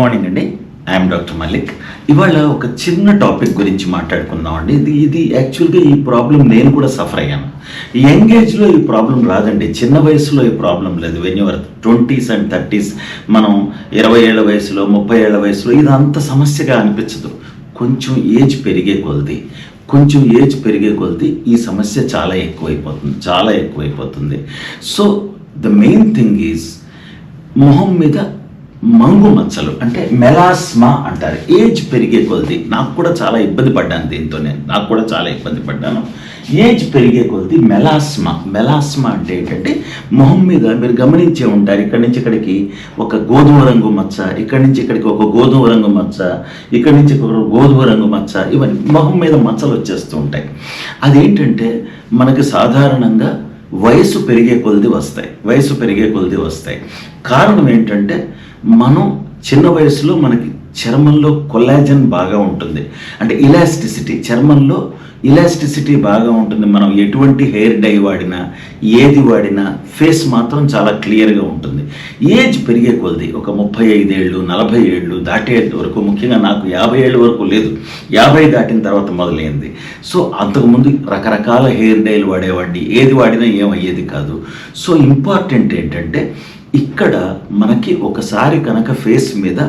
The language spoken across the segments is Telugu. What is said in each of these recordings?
మార్నింగ్ అండి. ఐఎమ్ డాక్టర్ మలిక్ ఇవాళ ఒక చిన్న టాపిక్ గురించి మాట్లాడుకుందాం అండి ఇది ఇది యాక్చువల్గా ఈ ప్రాబ్లం నేను కూడా సఫర్ అయ్యాను. యంగ్ ఏజ్లో ఈ ప్రాబ్లం రాదండి. చిన్న వయసులో ఈ ప్రాబ్లం లేదు. When your twenties and thirties మనం ఇరవై ఏళ్ళ వయసులో ముప్పై ఏళ్ళ వయసులో ఇది అంత సమస్యగా అనిపించదు. కొంచెం ఏజ్ పెరిగే కొలది. కొంచెం ఏజ్ పెరిగే కొలది ఈ సమస్య చాలా ఎక్కువైపోతుంది. చాలా ఎక్కువైపోతుంది. So the main thing is మొహం మీద మంగు మచ్చలు అంటే మెలాస్మా అంటారు. ఏజ్ పెరిగే కొలది నాకు కూడా చాలా ఇబ్బంది పడ్డాను దీంతో నేను నాకు కూడా చాలా ఇబ్బంది పడ్డాను. ఏజ్ పెరిగే కొలది మెలాస్మా. మెలాస్మా అంటే ఏంటంటే మొహం మీద మీరు గమనించే ఉంటారు ఇక్కడి నుంచి ఇక్కడికి ఒక గోధుమ రంగు మచ్చ ఇక్కడి నుంచి ఇక్కడికి ఒక గోధుమ రంగు మచ్చ ఇక్కడి నుంచి ఒక గోధుమ రంగు మచ్చ ఇవన్నీ మొహం మీద మచ్చలు వచ్చేస్తూ ఉంటాయి. అదేంటంటే మనకి సాధారణంగా వయసు పెరిగే కొలది వస్తాయి. వయసు పెరిగే కొలది వస్తాయి. కారణం ఏంటంటే మనం చిన్న వయసులో మనకి చర్మంలో కొలాజన్ బాగా ఉంటుంది. అంటే ఇలాస్టిసిటీ చర్మంలో ఇలాస్టిసిటీ బాగా ఉంటుంది. మనం ఎటువంటి హెయిర్ డై వాడినా ఏది వాడినా ఫేస్ మాత్రం చాలా క్లియర్గా ఉంటుంది. ఏజ్ పెరిగే కొలది ఒక ముప్పై ఐదేళ్ళు నలభై ఏళ్ళు దాటే వరకు ముఖ్యంగా నాకు యాభై ఏళ్ళ వరకు లేదు. యాభై దాటిన తర్వాత మొదలైంది. సో అంతకుముందు రకరకాల హెయిర్ డైలు వాడేవాడిని. ఏది వాడినా ఏమయ్యేది కాదు. సో ఇంపార్టెంట్ ఏంటంటే ఇక్కడ మనకి ఒకసారి కనుక ఫేస్ మీద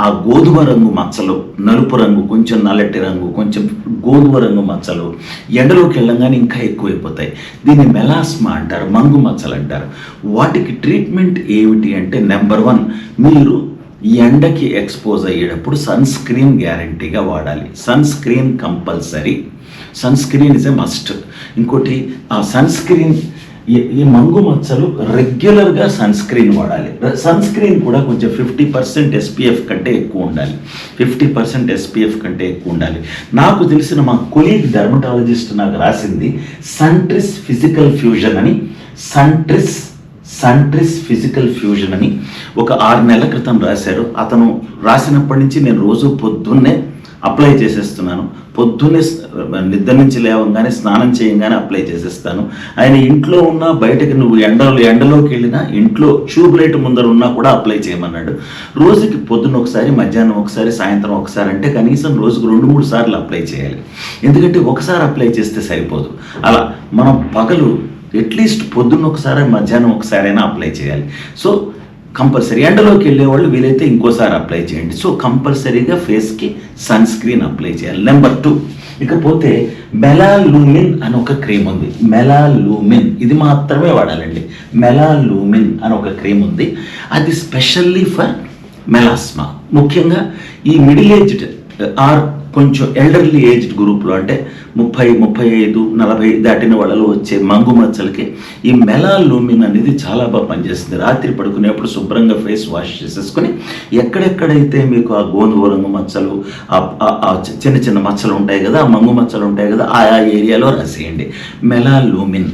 ఆ గోధుమ రంగు మచ్చలు నలుపు రంగు కొంచెం నల్లటి రంగు కొంచెం గోధుమ రంగు మచ్చలు ఎండలోకి వెళ్ళంగానే ఇంకా ఎక్కువైపోతాయి. దీన్ని మెలాస్మా అంటారు మంగు మచ్చలు అంటారు. వాటికి ట్రీట్మెంట్ ఏమిటి అంటే నెంబర్ వన్ మీరు ఎండకి ఎక్స్పోజ్ అయ్యేటప్పుడు సన్ స్క్రీన్ గ్యారంటీగా వాడాలి. Sunscreen compulsory sunscreen is a must ఇంకోటి ఆ సన్ స్క్రీన్ ఈ ఈ మంగు మచ్చలు రెగ్యులర్గా సన్ స్క్రీన్ వాడాలి. సన్ స్క్రీన్ కూడా కొంచెం ఫిఫ్టీ పర్సెంట్ ఎస్పీఎఫ్ కంటే ఎక్కువ ఉండాలి. ఫిఫ్టీ పర్సెంట్ ఎస్పీఎఫ్ కంటే ఎక్కువ ఉండాలి. నాకు తెలిసిన మా కొలీగ్ డర్మటాలజిస్ట్ నాకు రాసింది సంట్రిస్ ఫిజికల్ ఫ్యూజన్ అని సంట్రిస్ సంట్రిస్ ఫిజికల్ ఫ్యూజన్ అని ఒక ఆరు నెలల క్రితం రాశారు. అతను రాసినప్పటి నుంచి నేను రోజు పొద్దున్నే అప్లై చేసేస్తున్నాను. పొద్దున్నే నిద్ర నుంచి లేవగానే స్నానం చేయగానే అప్లై చేసేస్తాను. ఆయన ఇంట్లో ఉన్నా బయటకి నువ్వు ఎండలో ఎండలోకి వెళ్ళినా ఇంట్లో ట్యూబ్ లైట్ ముందర ఉన్నా కూడా అప్లై చేయమన్నాడు. రోజుకి పొద్దున్న ఒకసారి మధ్యాహ్నం ఒకసారి సాయంత్రం ఒకసారి అంటే కనీసం రోజుకు రెండు మూడు సార్లు అప్లై చేయాలి. ఎందుకంటే ఒకసారి అప్లై చేస్తే సరిపోదు. అలా మనం పగలు అట్లీస్ట్ పొద్దున్న ఒకసారి మధ్యాహ్నం ఒకసారైనా అప్లై చేయాలి. సో కంపల్సరీ ఎండలోకి వెళ్ళేవాళ్ళు వీలైతే ఇంకోసారి అప్లై చేయండి. సో కంపల్సరీగా ఫేస్కి సన్ స్క్రీన్ అప్లై చేయాలి. Number two. ఇకపోతే మెలాలూమిన్ అని ఒక క్రీమ్ ఉంది. మెలాలూమిన్. ఇది మాత్రమే వాడాలండి. మెలాలూమిన్ అని ఒక క్రీమ్ ఉంది. అది స్పెషల్లీ ఫర్ మెలాస్మా. ముఖ్యంగా ఈ మిడిల్ ఏజ్డ్ ఆర్ కొంచెం ఎల్డర్లీ ఏజ్డ్ గ్రూప్లో అంటే ముప్పై ముప్పై ఐదు నలభై దాటిన వాళ్ళలో వచ్చే మంగు మచ్చలకి ఈ మెలాలూమిన్ అనేది చాలా బాగా పనిచేస్తుంది. రాత్రి పడుకునేప్పుడు శుభ్రంగా ఫేస్ వాష్ చేసేసుకొని ఎక్కడెక్కడైతే మీకు ఆ గోధుమ రంగు మచ్చలు ఆ- చిన్న చిన్న మచ్చలు ఉంటాయి కదా ఆ మంగు మచ్చలు ఉంటాయి కదా ఆయా ఏరియాలో రాసేయండి. Melalumin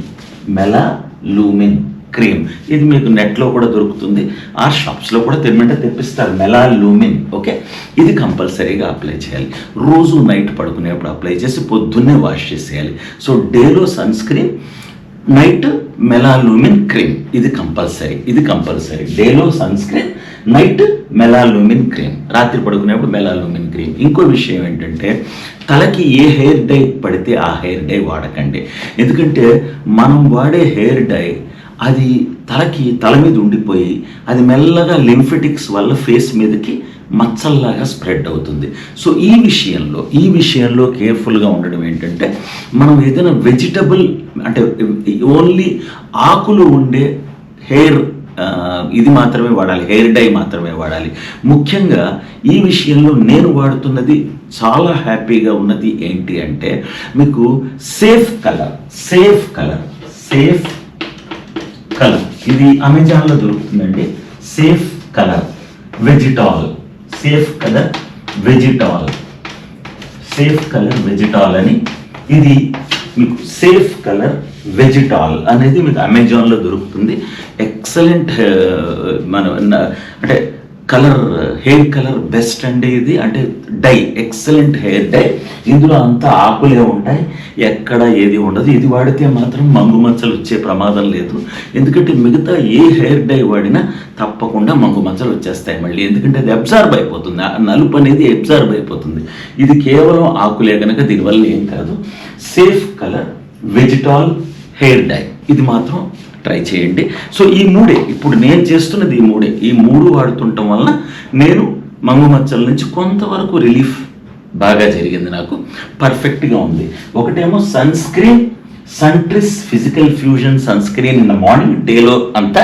Melalumin cream. ఇది మీకు నెట్లో కూడా దొరుకుతుంది. ఆ షాప్స్లో కూడా తెమ్మంటే తెప్పిస్తారు. Melalumin. ఓకే? ఇది కంపల్సరీగా అప్లై చేయాలి. రోజు నైట్ పడుకునేప్పుడు అప్లై చేసి పొద్దున్నే వాష్ చేసేయాలి. సో డేలో sunscreen night Melalumin cream. ఇది కంపల్సరీ. ఇది కంపల్సరీ. డేలో sunscreen night Melalumin cream. రాత్రి పడుకునేప్పుడు మెలాలూమిన్ క్రీమ్. ఇంకో విషయం ఏంటంటే తలకి ఏ హెయిర్ డై పడితే ఆ హెయిర్ డై వాడకండి. ఎందుకంటే మనం వాడే హెయిర్ డై అది తలకి తల మీద ఉండిపోయి అది మెల్లగా లింఫెటిక్స్ వల్ల ఫేస్ మీదకి మచ్చల్లాగా స్ప్రెడ్ అవుతుంది. సో ఈ విషయంలో ఈ విషయంలో కేర్ఫుల్గా ఉండడం ఏంటంటే మనం ఏదైనా వెజిటబుల్ అంటే ఓన్లీ ఆకులు ఉండే హెయిర్ ఇది మాత్రమే వాడాలి హెయిర్ డై మాత్రమే వాడాలి. ముఖ్యంగా ఈ విషయంలో నేను వాడుతున్నది చాలా హ్యాపీగా ఉన్నది ఏంటి అంటే మీకు safe colour safe colour safe colour. ఇది అమెజాన్లో దొరుకుతుందండి. Safe colour. Vegetal. Safe colour Vegetal. Safe colour Vegetal అని. ఇది మీకు సేఫ్ కలర్ వెజిటాల్ అనేది మీకు అమెజాన్లో దొరుకుతుంది. ఎక్సలెంట్ మన అంటే కలర్ హెయిర్ కలర్ బెస్ట్ అండి ఇది. అంటే డై ఎక్సలెంట్ హెయిర్ డై. ఇందులో అంతా ఆకులే ఉంటాయి. ఎక్కడ ఏది ఉండదు. ఇది వాడితే మాత్రం మంగు మచ్చలు వచ్చే ప్రమాదం లేదు. ఎందుకంటే మిగతా ఏ హెయిర్ డై వాడినా తప్పకుండా మంగు మచ్చలు వచ్చేస్తాయి మళ్ళీ. ఎందుకంటే అది అబ్జార్బ్ అయిపోతుంది. ఆ నలుపు అనేది అబ్జార్బ్ అయిపోతుంది. ఇది కేవలం ఆకులే కనుక దీనివల్ల ఏం కాదు. Safe colour Vegetal hair dye. ఇది మాత్రం ట్రై చేయండి. సో ఈ మూడే ఇప్పుడు నేను చేస్తున్నది ఈ మూడే. ఈ మూడు వాడుతుండటం వలన నేను మంగు మచ్చల నుంచి కొంతవరకు రిలీఫ్ బాగా జరిగింది నాకు. పర్ఫెక్ట్గా ఉంది. ఒకటేమో sunscreen సన్ట్రిస్ physical fusion sunscreen in the morning డేలో అంతా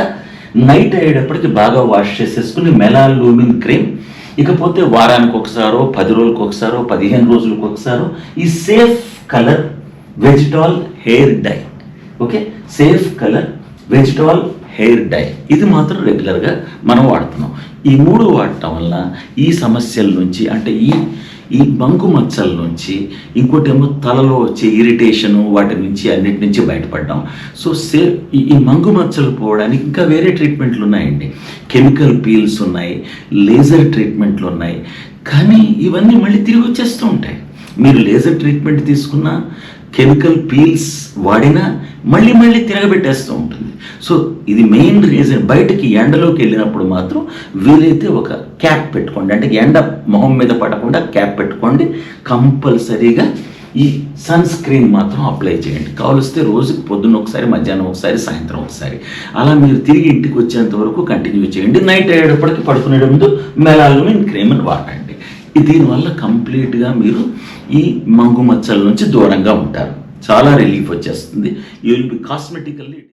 నైట్ అయ్యేటప్పటికి బాగా వాష్ చేసేసుకుని మెలాల్ లూమిన్ క్రీమ్. ఇకపోతే వారానికి ఒకసారో పది రోజులకు ఒకసారో పదిహేను రోజులకు ఒకసారో ఈ safe colour Vegetal hair dye okay safe colour vegetable hair dye ఇది మాత్రం రెగ్యులర్గా మనం వాడుతున్నాం. ఈ మూడు వాడటం వల్ల ఈ సమస్యల నుంచి అంటే ఈ ఈ బంకు మచ్చల నుంచి ఇంకోటి ఏమో తలలో వచ్చే ఇరిటేషను వాటి నుంచి అన్నిటి నుంచి బయటపడ్డాం. సో సే ఈ- ఈ మంగు మచ్చలు పోవడానికి ఇంకా వేరే ట్రీట్మెంట్లు ఉన్నాయండి. కెమికల్ పీల్స్ ఉన్నాయి లేజర్ ట్రీట్మెంట్లు ఉన్నాయి. కానీ ఇవన్నీ మళ్ళీ తిరిగి వచ్చేస్తూ ఉంటాయి. మీరు లేజర్ ట్రీట్మెంట్ తీసుకున్నా కెమికల్ పీల్స్ వాడినా మళ్ళీ మళ్ళీ తిరగబెట్టేస్తూ ఉంటుంది. సో ఇది మెయిన్ రీజన్. బయటకి ఎండలోకి వెళ్ళినప్పుడు మాత్రం వీలైతే ఒక క్యాప్ పెట్టుకోండి. అంటే ఎండ మొహం మీద పడకుండా క్యాప్ పెట్టుకోండి. కంపల్సరీగా ఈ సన్ స్క్రీన్ మాత్రం అప్లై చేయండి. కావలిస్తే రోజుకి పొద్దున్న ఒకసారి మధ్యాహ్నం ఒకసారి సాయంత్రం ఒకసారి. అలా మీరు తిరిగి ఇంటికి వచ్చేంత వరకు కంటిన్యూ చేయండి. నైట్ అయ్యేటప్పటికి పడుకునే ముందు క్రీమ్ క్రీమ్ని వాడండి. దీనివల్ల కంప్లీట్గా మీరు ఈ మంగు మచ్చల నుంచి దూరంగా ఉంటారు. చాలా రిలీఫ్ వచ్చేస్తుంది. You will be కాస్మెటికల్లీ